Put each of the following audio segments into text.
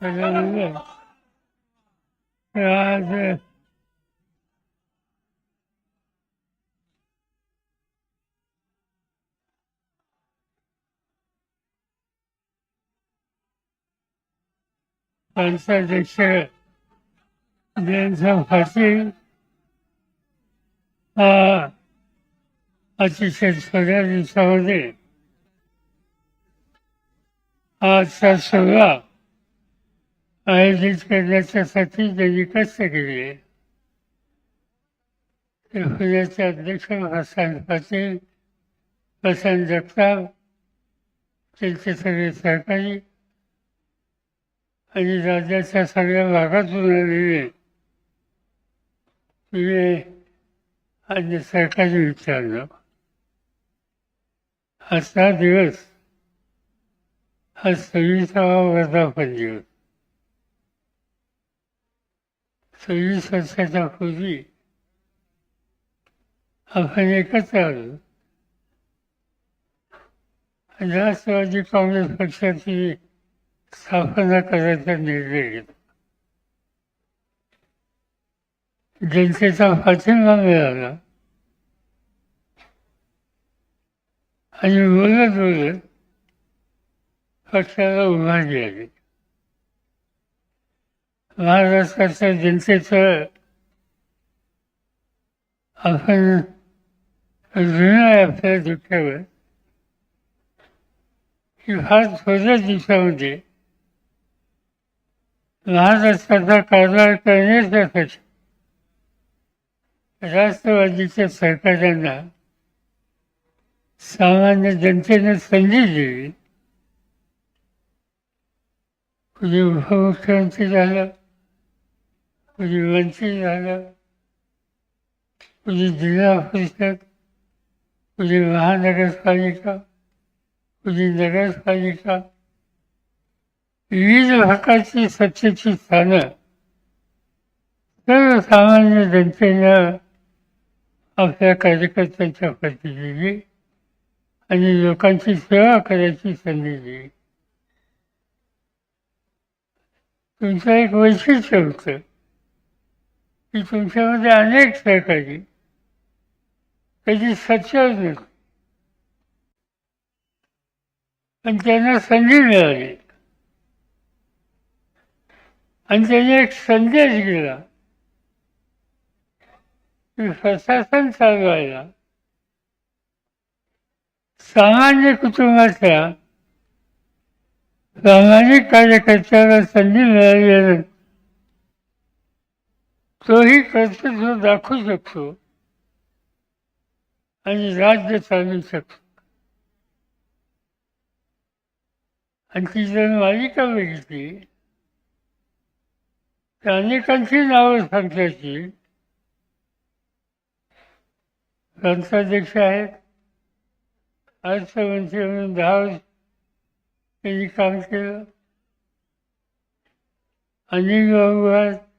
这是一是这是粉色的是面层核心啊它是先出来的小人啊先出来 आयोजित करण्याच्यासाठी त्यांनी कष्ट केले ते पुण्याचे अध्यक्ष हसन पाटील हसन जगताप त्यांचे सगळे सहकारी आणि राज्याच्या सगळ्या भागातून आलेले. तुझे आणि सरकारी विचारलं. आजचा दिवस हा सव्वीसावा वर्धापन दिवस. सव्वीस वर्षाच्या पूर्वी आपण एकत्र आलो आणि राष्ट्रवादी काँग्रेस पक्षाची स्थापना करायचा निर्णय घेतला. जनतेचा पाठिंबा मिळाला. आणि बोलत बोलत पक्षाला उभारली आली महाराष्ट्राच्या जनतेचं आपण ऋण आहे आपल्या दुःखावर की फार थोड्या दिवसामध्ये महाराष्ट्राचा कारभार करण्यासाठी राष्ट्रवादीच्या सरकारांना सामान्य जनतेने संधी दिली. कुणी उपमुख्यमंत्री झालं. कुणी मंत्री झालं कुणी जिल्हा परिषद कुणी महानगरपालिका कुणी नगरपालिका. विविध भागाची सत्तेची स्थानं सर्वसामान्य जनतेनं आपल्या कार्यकर्त्यांच्या प्रती दिली आणि लोकांची सेवा करायची संधी दिली. तुमचं एक वैशिष्ट्य होतं. की तुमच्यामध्ये अनेक सहकारी कधी सच्चर नसते पण त्यांना संधी मिळाली. आणि त्याने एक संदेश गेला की प्रशासन चालवायला. सामान्य कुटुंबाच्या सामाजिक कार्यकर्त्याला संधी मिळाली तोही कर्तृत्व दाखवू शकतो. आणि राज्य चालू शकतो. आणि ती जर मालिका बघितली तर अनेकांची नावं सांगता येतील ग्रंथाध्यक्ष आहेत. अर्थमंत्री म्हणून दहा वर्ष त्यांनी काम केलं. अनिल बाबू आहेत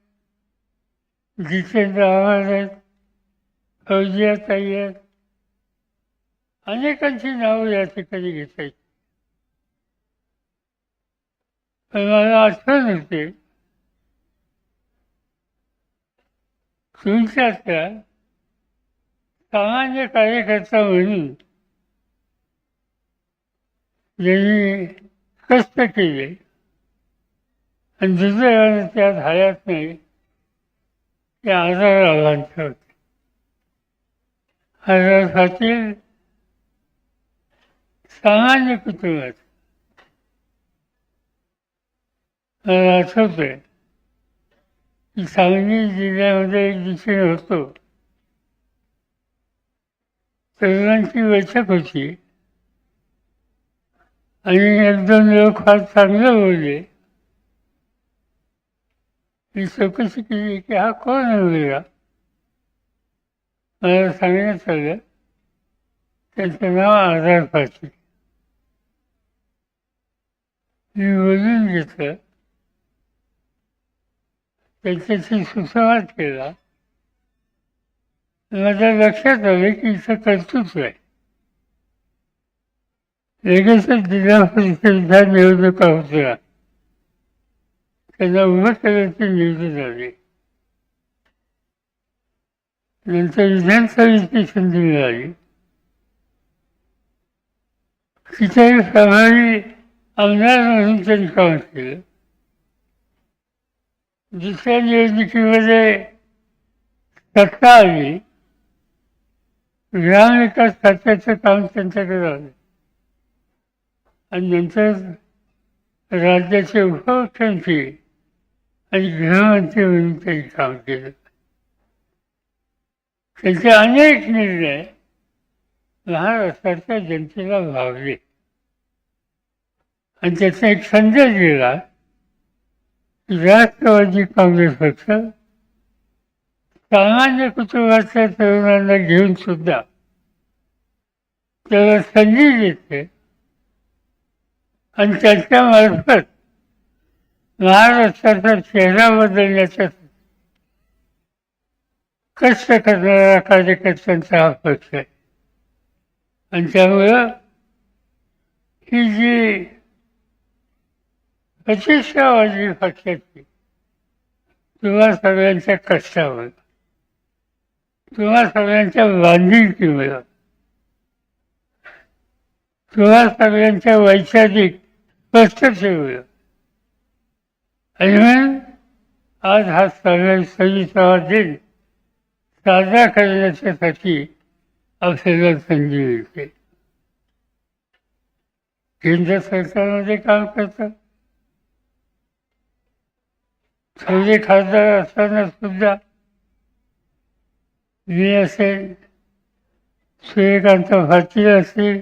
जितेंद्र आव्हाड आहेत फौजिया आहेत. अनेकांची नावं या ठिकाणी घेता येतील पण मला आठवण होते तुमच्यातल्या सामान्य कार्यकर्ता म्हणून ज्यांनी कष्ट केले आणि दुर्दैवाने त्यात हयात नाही ते आजार होते आजार सामान्य कुटुंबात मला आठवतंय की सांगली जिल्ह्यामध्ये एक दिवशी होतो तरुणांची बैठक होती आणि एक दोन लोक फार चांगलं बोलले मी चौकशी केली की हा कोण आहे मुलगा? मला सांगण्यात आलं त्याचं नाव आधार पाटील मी बोलून घेतलं. त्याच्याशी सुसंवाद केला. माझ्या लक्षात आलं की इथं कर्तृत्व आहे. लगेचच जिल्हा परिषदेच्या निवडणुका होत्या. त्यांना उभं करायची झाली. आली नंतर विधानसभेची संधी मिळाली. तिथे प्रभावी आमदार म्हणून त्यांनी काम केलं. दुसऱ्या निवडणुकीमध्ये सत्ता आली. ग्रामविकास खात्याचं काम त्यांच्याकडे आलं आणि नंतर राज्याचे उपमुख्यमंत्री आणि गृहमंत्री म्हणून त्यांनी काम केलं त्यांचे अनेक निर्णय महाराष्ट्राच्या जनतेला भावले. आणि त्याचा एक संदेश दिला राष्ट्रवादी काँग्रेस पक्ष सामान्य कुटुंबातल्या तरुणांना घेऊन सुद्धा त्याला संधी देते. आणि त्याच्यामार्फत महाराष्ट्राचा चेहरा बदलण्याचा कष्ट करणारा कार्यकर्त्यांचा हा पक्ष आहे. आणि त्यामुळं ही जी प्रतिष्ठावादी पक्षाची तुम्हा सगळ्यांच्या कष्टावर तुम्हा सगळ्यांच्या बांधिलकीमुळं तुम्हा सगळ्यांच्या वैचारिक स्पष्टतेमुळं आणि आज हा सगळ्या सविसावा दिन साजरा करण्याच्यासाठी आपल्याला संधी मिळते. केंद्र सरकारमध्ये काम करतात थोडे खासदार असताना सुद्धा मी असेल सूर्यकांत भारतीय असेल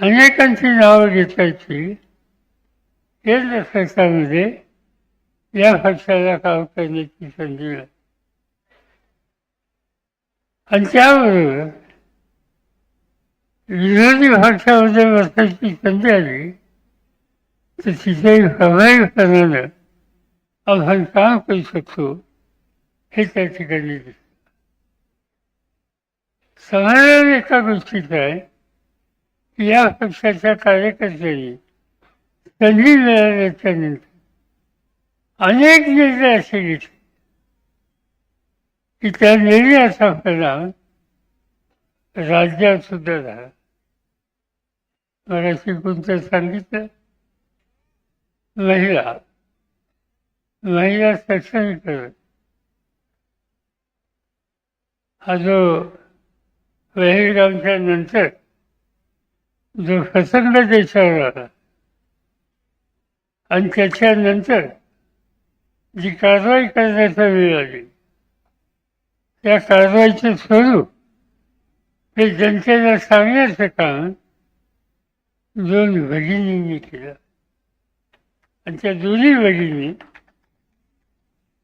अनेकांची नावं घेतायची केंद्र सरकारमध्ये या पक्षाला काम करण्याची संधी मिळाली आणि त्याबरोबर विरोधी पक्षामध्ये बसायची संधी आली तर तिथेही प्रभावीपणानं आपण काम करू शकतो हे त्या ठिकाणी दिसतं. समाधान एका गोष्टीचं आहे की या पक्षाच्या कार्यकर्त्यांनी त्यांनी मिळाल्याच्या अनेक निर्णय असे घेतले. की त्या निर्णयाचा परिणाम राज्यात सुद्धा झाला. मराठी कोणतं सांगितलं. महिला महिला सक्षमीकरण हा जो पहिलगामच्या नंतर जो प्रसंग देशावर आला आणि त्याच्यानंतर जी कारवाई करण्याचा वेळ आली त्या कारवाईचं स्वरूप हे जनतेला सांगण्याचं काम दोन भगिनींनी केलं. आणि त्या दोन्ही भगिनी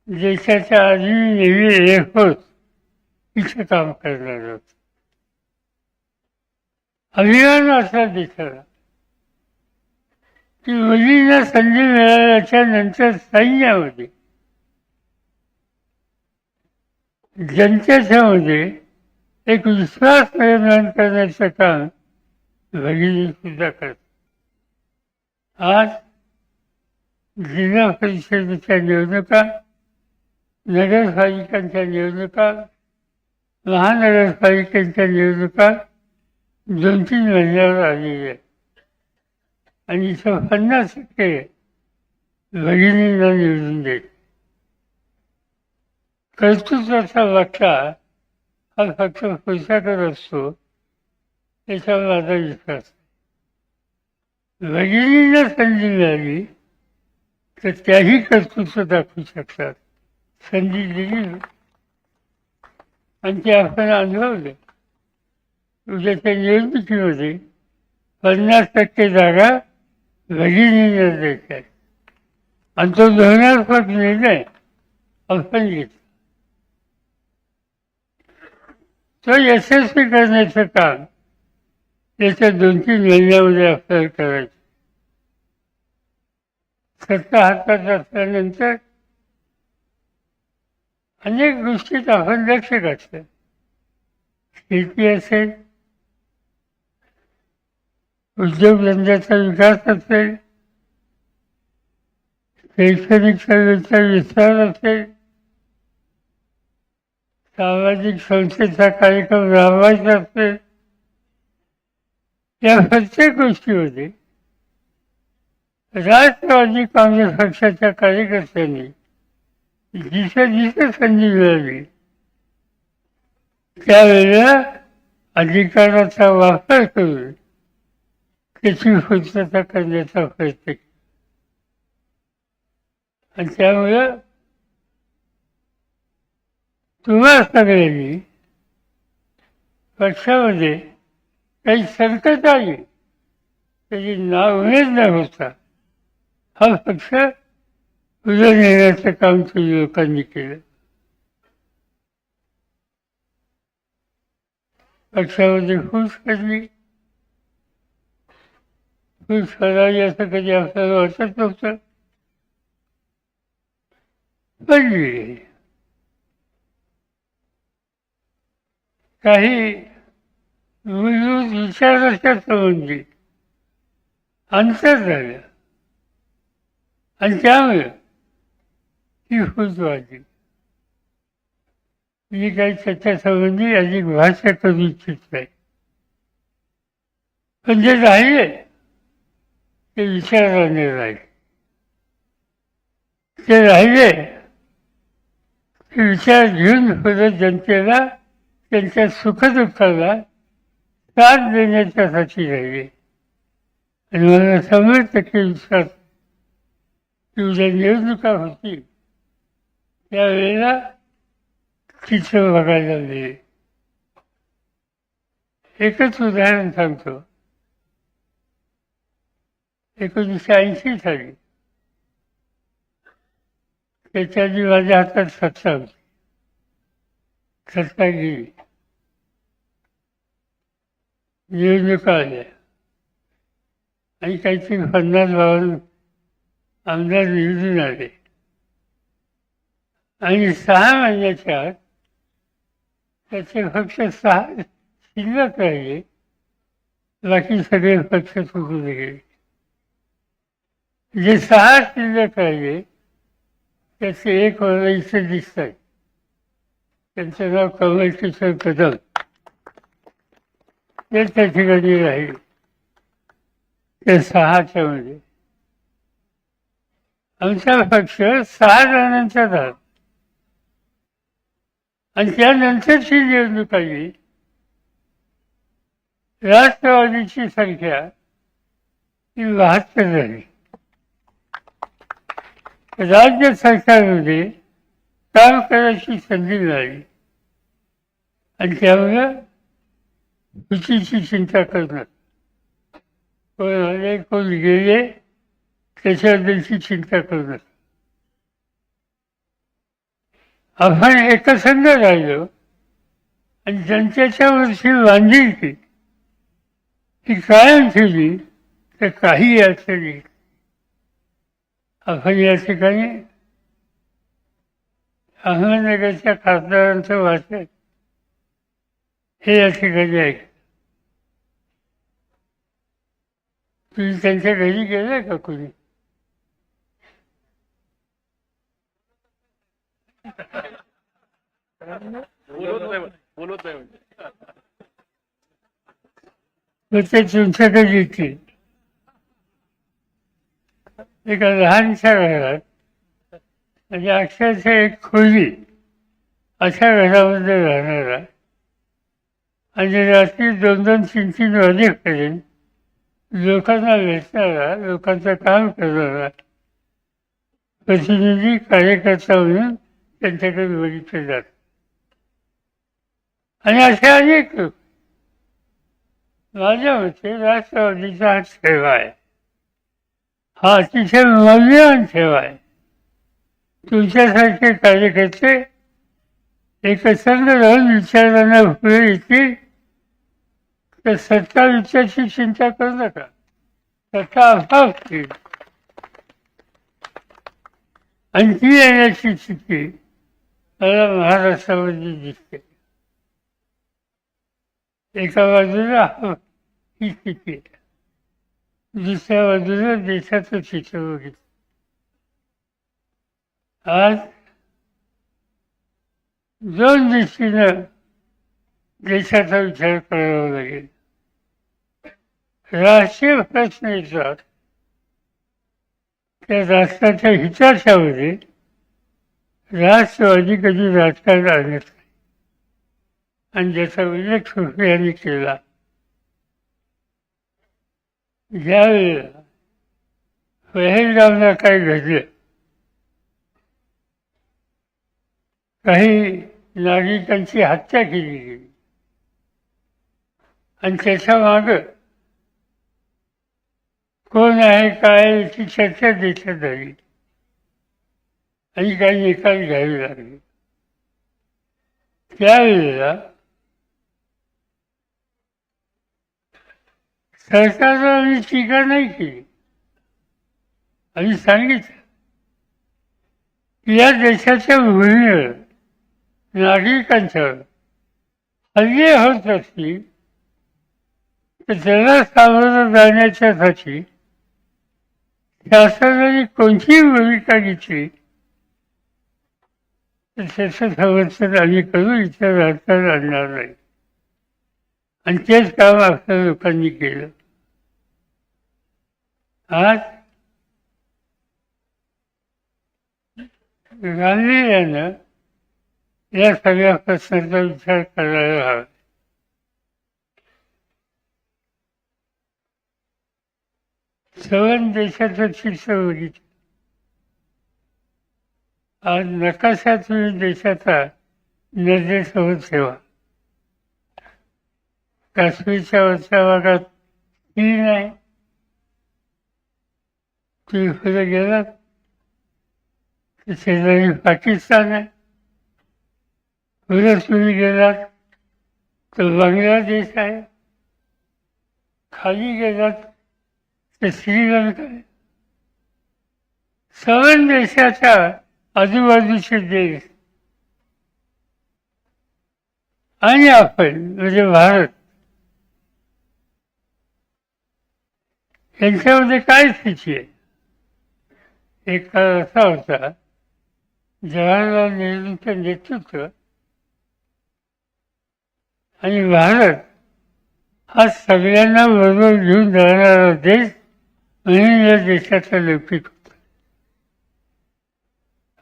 देशाच्या आधी नेहमी एक होत इथं काम करणार होत. अभिमान असा देशाला की मुलींना संधी मिळाल्याच्या नंतर सैन्यामध्ये जनतेच्या मध्ये एक विश्वास निर्माण करण्याचं काम भगिनी सुद्धा करतात. आज जिल्हा परिषदेच्या निवडणुका नगरपालिकांच्या निवडणुका महानगरपालिकांच्या निवडणुका दोन तीन महिन्यावर आलेल्या आहेत. आणि इथं पन्नास टक्के भगिनींना निवडून देत कर्तृत्वाचा वाटा हा फक्त पैशाकडे असतो त्याच्यावर माझा विश्वास भगिनींना संधी मिळाली तर त्याही कर्तृत्व दाखवू शकतात. संधी दिली. आणि ते आपण अनुभवले. उद्याच्या निवडणुकीमध्ये पन्नास टक्के जागा भगिनींना द्यायच्या आणि तो धोरणात्मक निर्णय आपण घेतला तो यशस्वी करण्याचं काम याच्या दोन तीन महिन्यामध्ये आपल्याला करायचं. सत्ता हातात असल्यानंतर अनेक गोष्टीत आपण लक्ष घातलं. शेती असेल उद्योगधंद्याचा विकास असेल शैक्षणिक सेवेचा विस्तार असेल सामाजिक संस्थेचा कार्यक्रम राबवायचा असेल या प्रत्येक गोष्टीमध्ये राष्ट्रवादी काँग्रेस पक्षाच्या कार्यकर्त्यांनी जिथे जिथे संधी मिळाली त्यावेळेला अधिकाराचा वापर करून त्याची स्वच्छता करण्याचा प्रयत्न केला? आणि त्यामुळं तुम्हा सगळ्यांनी पक्षामध्ये काही संकट आली त्याची नावमेद न होता हा पक्ष पुढे नेण्याचं काम तुम्ही लोकांनी केलं. पक्षामध्ये खुश करली मी पडावी असं कधी आपल्याला वाटत नव्हतं. पडली काही मूलभूत विचाराच्या संबंधी अंतर झालं. आणि त्यामुळे ती होत वाटली मी काही त्याच्यासंबंधी अधिक भाषा करू इच्छित नाही. पण जे राहिले ते विचाराने राहील ते राहिले. ते विचार घेऊन पुढे जनतेला त्यांच्या सुखदुःखाला साथ देण्याच्यासाठी राहिले. आणि मला शंभर टक्के विश्वास की उद्या निवडणुका होतील त्यावेळेला चित्र बघायला मिळेल एकच उदाहरण सांगतो. एकोणीसशे ऐंशी साली. त्याच्या माझ्या हातात सत्ता होती. सत्ता गेली. निवडणुका आल्या. आणि काहीतरी पन्नास बावन्न आमदार निवडून आले. आणि सहा महिन्याच्या आत त्याचे फक्त सहा शिल्लक राहिले. बाकी सगळे पक्ष चुकून गेले. जे सहा शिल्लक राहिले त्याचे एक मला दिसत आहे त्यांचं नाव कमल किशोर कदम. ते त्या ठिकाणी राहील. ते सहाच्या मध्ये. आमचा पक्ष सहा जणांचा झाला. आणि त्यानंतरची निवडणूक आली. राष्ट्रवादीची संख्या ही बहात्तर झाली. राज्य सरकारमध्ये काम करायची संधी मिळाली. आणि त्यामुळं भीतीची चिंता करणार कोण आले कोण गेले त्याच्याबद्दलची चिंता करणार आपण एकसंध राहिलो आणि जनतेच्या वरची बांधिलकी ती कायम ठेवली तर काही अडचण येत आपण या ठिकाणी अहमदनगरच्या खासदारांचं वाचन हे या ठिकाणी ऐक तुम्ही त्यांच्या घरी गेलाय का कोणी? म्हणजे तर ते तुमच्याकडे येतील. एका लहानशा घरात म्हणजे अक्षरशः एक खोली अशा घरामध्ये राहणारा. आणि रात्री दोन दोन तीन तीन वाजेपर्यंत लोकांना भेटणारा लोकांचं काम करणारा प्रतिनिधी कार्यकर्ता म्हणून त्यांच्याकडे बघितले जात. आणि असे अनेक लोक माझ्या मते राष्ट्रवादीचा हा सेवा आहे. हा अतिशय मौल्यवान सेवा आहे. तुमच्यासारखे कार्यकर्ते एकत्र राहून विचारांना पुढे येतील तर सत्ता विचारची चिंता करू नका. सत्ता अभाव आणखी येण्याची स्थिती मला महाराष्ट्रामध्ये दिसते. एका बाजूला ही स्थिती आहे. दुसऱ्या बाजूला देशाचं चित्र बघितलं आज दोन दृष्टीनं देशाचा विचार करावा लागेल. राष्ट्रीय प्रश्न येतात त्या राष्ट्राच्या हिताच्यामध्ये राष्ट्रवादी कधी राजकारण आणत नाही. आणि ज्याचा उल्लेख सुखी यांनी केला. ज्यावेळेला पहलगावला काही घडलं काही नागरिकांची हत्या केली गेली. आणि त्याच्या माग कोण आहे काय याची चर्चा देशात झाली आणि काही निकाल घ्यावे लागले. त्यावेळेला सरकारनं आम्ही टीका नाही केली. आणि सांगितलं की या देशाच्या भूमीवर नागरिकांच्यावर हल्ले होत असतील तर त्याला सामोरं जाण्याच्यासाठी शासनाने कोणतीही भूमिका घेतली? तर त्याचं समर्थन आम्ही करू इतर राजकारण आणणार नाही. आणि तेच काम आपल्या लोकांनी केलं. आज गांधी यांना या सगळ्या प्रश्नांचा विचार करायला हवा. सवन देशाचं शिक्षण बघितलं. आज नकाशा तुम्ही देशाचा नजरेसमोर ठेवा. काश्मीरच्या वरच्या भागात चीन आहे तुम्ही पुढे गेलात तर शेजारी पाकिस्तान आहे पुढे तुम्ही गेलात तर बांगलादेश आहे खाली गेलात तर श्रीलंका आहे सवन देशाच्या आजूबाजूचे देश आणि आपण म्हणजे भारत यांच्यामध्ये काय स्थिती आहे एक काळ असा होता जवाहरलाल नेहरूंचं नेतृत्व आणि भारत हा सगळ्यांना बरोबर घेऊन जाणारा देश म्हणून या देशाचा लौकिक होता.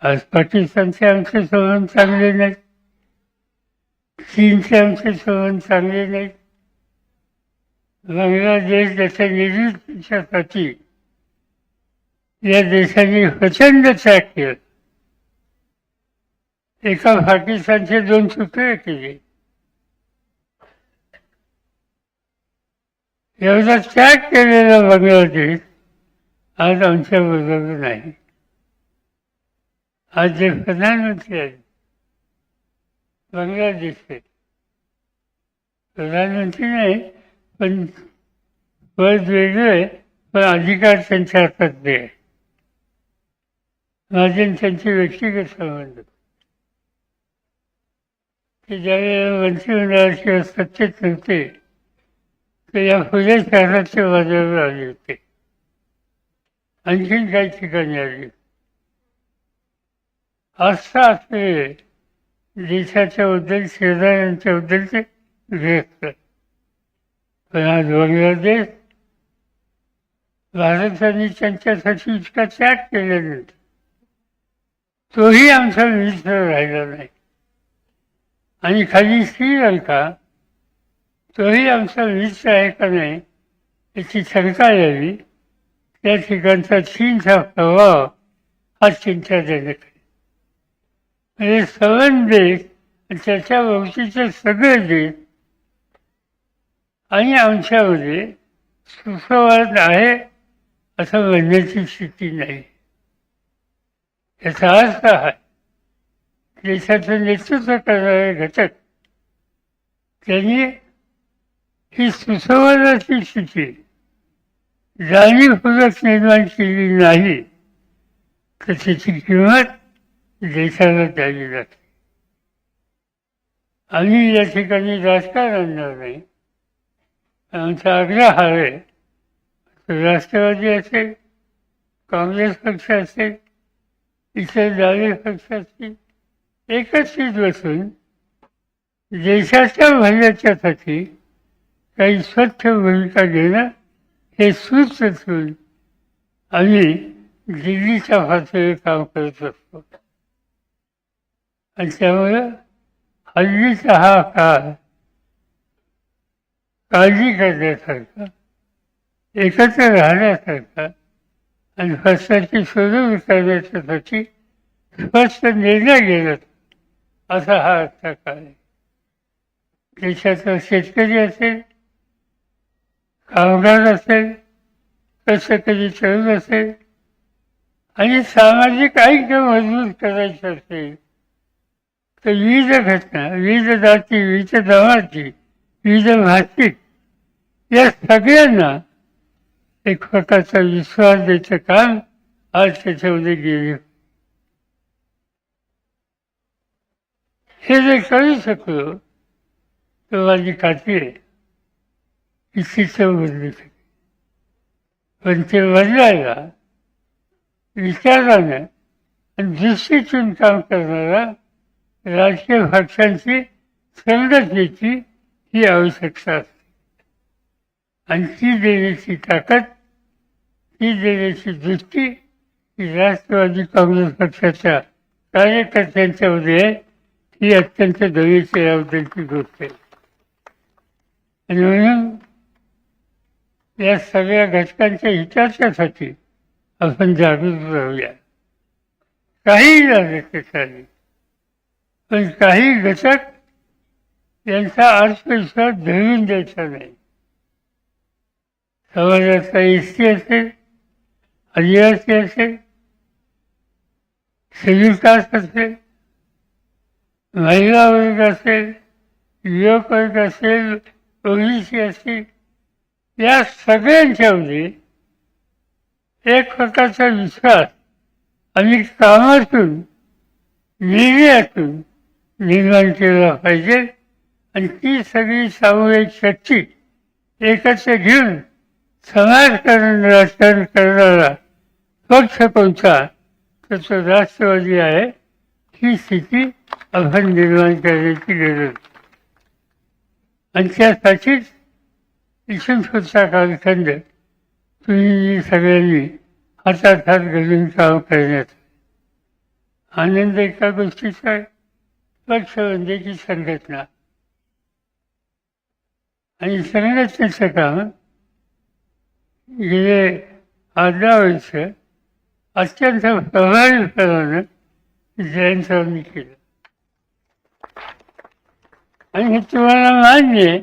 आज पाकिस्तानचे आमचे संबंध चांगले नाहीत चीनचे आमचे संबंध चांगले नाहीत बांगलादेश त्याच्या निर्मितीच्यासाठी या देशाने प्रचंड त्याग केला. एका पाकिस्तानचे दोन तुकडे केले. एवढा त्याग केलेला बांगलादेश आज आमच्या बरोबर नाही. आज जे प्रधानमंत्री आहेत बांगलादेशचे प्रधानमंत्री नाही पण पद वेगळं पण अधिकार त्यांच्या हातात आहे माझे त्यांचे व्यक्तिगत संबंध. ते ज्यावेळेला मंत्रिमंडळाचे सत्तेत नव्हते ते या फुले शहराच्या बाजारावर आले होते. आणखीन काही ठिकाणी आले. आस्था असलेले देशाच्या बद्दल शेजाऱ्यांच्या बद्दलचे व्यक्त. पण आज बांगलादेश भारताने त्यांच्यासाठी इतका त्याग केल्यानंतर तोही आमचा मित्र राहिला नाही आणि खाली श्रीलंका तोही आमचा मित्र आहे का नाही याची शंका यावी त्या ठिकाणचा चीनचा प्रभाव हा चिंताजनक आहे. म्हणजे सवन देश त्याच्या भोवतीचे सगळे देश आणि आमच्यामध्ये सुसंवाद आहे असं म्हणण्याची स्थिती नाही. याचा अर्थ आहे. देशाचं नेतृत्व करणारे घटक. त्यांनी ही सुसंवादाची स्थिती जाणीवपूर्वक निर्माण केली नाही तर त्याची किंमत देशाला द्यावी लागते. आम्ही या ठिकाणी राजकारण आणणार नाही. आमचा आग्रह आहे राष्ट्रवादी असेल काँग्रेस पक्ष असेल इथे डावे पक्षाची एकच बसून देशाच्या भल्याच्यासाठी काही स्वच्छ भूमिका घेणं हे सूच असून आम्ही दिल्लीच्या पातळीवर काम करत असतो. आणि त्यामुळं हल्लीचा हा काळ काळजी करण्यासारखा एकत्र राहण्यासारखा आणि हस्ताची शोधून करण्याच्यासाठी स्पष्ट निर्णय घेण्यात असा हा आजचा काळ आहे देशाचा शेतकरी असेल कामगार असेल कष्टकरी तरुण असेल आणि सामाजिक ऐक्य मजबूत करायचं असेल तर विविध घटना विविध जाती विविध जमाती विविध भाषिक या सगळ्यांना एक प्रकारचा विश्वास द्यायचं काम आज त्याच्यामध्ये गेले. हे जर करू शकलो तर माझी खात्री आहे की शिक्षण बदलू शकेल पण ते बदलायला विचारानं आणि दृष्टीतून काम करणारा राजकीय पक्षांची संघटनेची ही आवश्यकता असते. आणि ती देण्याची ताकद ही देण्याची दृष्टी ही राष्ट्रवादी काँग्रेस पक्षाच्या कार्यकर्त्यांच्यामध्ये आहे. ही अत्यंत दयेची याबद्दलची गोष्ट आहे. आणि म्हणून या सगळ्या घटकांच्या हिताच्यासाठी आपण जागृत राहूया. काही झालं चालेल पण काही घटक यांचा आत्मविश्वास धरून द्यायचा नाही. समाजाचा एस टी असेल असेल शेड्यूल कास्ट असेल महिला वर्ग असेल युवक वर्ग असेल ओबीसी असेल या सगळ्यांच्यामध्ये एक प्रकारचा विश्वास आणि कामातून निर्णयातून निर्माण केला पाहिजे. आणि ती सगळी सामूहिक शक्ती एकत्र घेऊन समाजकारण राजकारण करणारा पक्ष कोणता तर तो राष्ट्रवादी आहे ही स्थिती आव्हान निर्माण करण्याची गरज. आणि त्यासाठीच इथून कालखंड तुम्ही सगळ्यांनी हातात हात घालून काम करण्यात. आनंद एका गोष्टीचा आहे पक्ष संघटना. आणि संघटनेचं काम जे अर्धा वर्ष अत्यंत जैन जयंतरावांनी केलं. आणि हे तुम्हाला मान्य आहे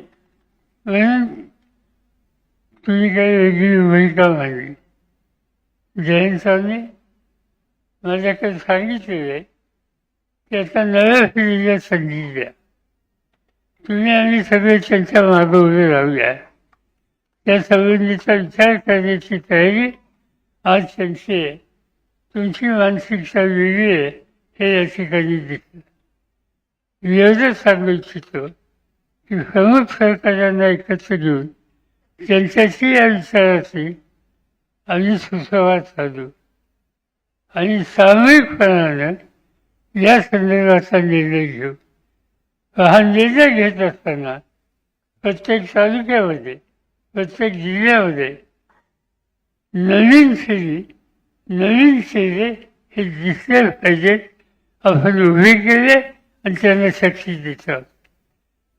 म्हणून तुम्ही काही वेगळी भूमिका मांडली. माझ्या माझ्याकडे सांगितलेलं आहे की आता नव्या पिढीला संधी द्या. तुम्ही आम्ही सगळे त्यांच्या मागं उभे राहूया. त्या संबंधीचा विचार करण्याची तयारी. आज त्यांची आहे तुमची मानसिकता वेगळी आहे हे या ठिकाणी दिसतं मी एवढंच सांगू इच्छितो की प्रमुख सरकारांना एकत्र घेऊन त्यांच्याशी या विचाराची आम्ही सुसंवाद साधू आणि सामूहिकपणानं या संदर्भाचा निर्णय घेऊ हा निर्णय घेत असताना प्रत्येक तालुक्यामध्ये प्रत्येक जिल्ह्यामध्ये नवीन शैली नवीन शैली हे दिसले पाहिजेत आपण उभे केले आणि त्यांना शक्ती देतात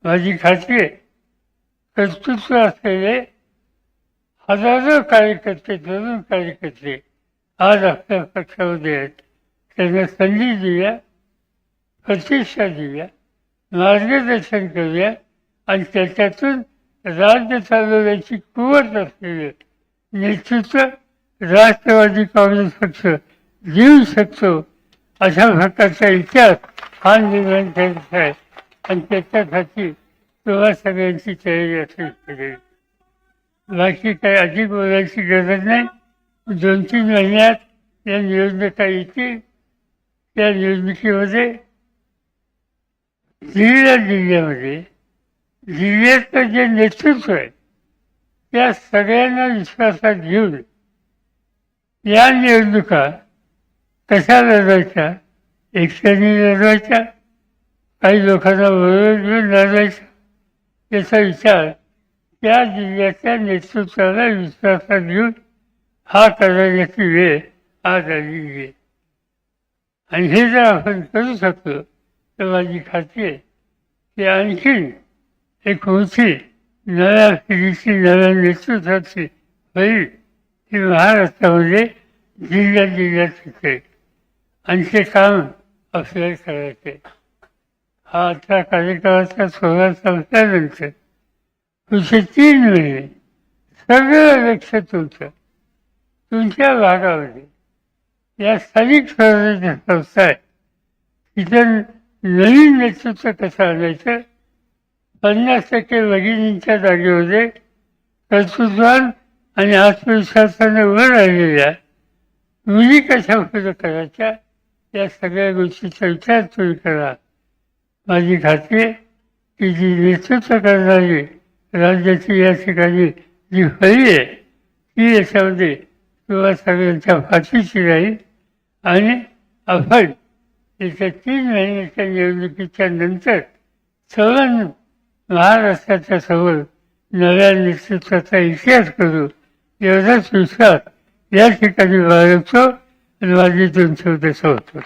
माझी खात्री आहे कर्तृत्व असलेले हजारो कार्यकर्ते तरुण कार्यकर्ते आज आपल्या पक्षामध्ये आहेत. त्यांना संधी दिल्या प्रतिष्ठा दिल्या मार्गदर्शन करूया आणि त्याच्यातून राज्य चालवण्याची कुवत असलेले नेतृत्व राष्ट्रवादी काँग्रेस पक्ष देऊ शकतो अशा प्रकारचा इतिहास हा निर्माण करायचा आहे. आणि त्याच्यासाठी तुम्हा सगळ्यांची तयारी असेल पाहिजे बाकी काही अधिक बोलायची गरज नाही. दोन तीन महिन्यात या निवडणुका येतील. त्या निवडणुकीमध्ये जिल्ह्या जिल्ह्यामध्ये जिल्ह्याचं जे नेतृत्व आहे. त्या सगळ्यांना विश्वासात घेऊन या निवडणुका कशा लढवायच्या एकट्याने लढवायच्या काही लोकांना बरोबर घेऊन लढवायचा याचा विचार त्या जिल्ह्याच्या नेतृत्वाला विश्वासात घेऊन हा करण्याची वेळ आज आलेली आहे. आणि हे जर आपण करू शकतो तर माझी खात्री आहे की आणखीन एक मोठी नव्या पिढीची नव्या नेतृत्वाची होईल ही महाराष्ट्रामध्ये जिल्ह्यात जिल्ह्यात शिकेल आणि ते काम आपल्याला करायचे. हा अठरा कार्यक्रमाचा सोहळा संपल्यानंतर पुढचे तीन महिने सगळं लक्ष तुमचं तुमच्या भागामध्ये या स्थानिक स्वराज्य संस्था आहेत तिथं नवीन नेतृत्व कसं आणायचं? पन्नास टक्के भगिनींच्या होते कर्तृत्वान आणि आत्मविश्वासाने वर राहिलेल्या मुली कशा उपयोग करायच्या? या सगळ्या गोष्टीचा विचार तुम्ही करा. माझी खात्री आहे की जी नेतृत्व करणारी राज्याची या ठिकाणी जी फळी आहे ती याच्यामध्ये किंवा सगळ्यांच्या फाशीची राहील आणि आपण येत्या तीन महिन्याच्या निवडणुकीच्या नंतर सर्वांना महाराष्ट्राच्या समोर नव्या नेतृत्वाचा इतिहास करू एवढाच विश्वास या ठिकाणी बाळगतो आणि माझी दोन शब्द होतो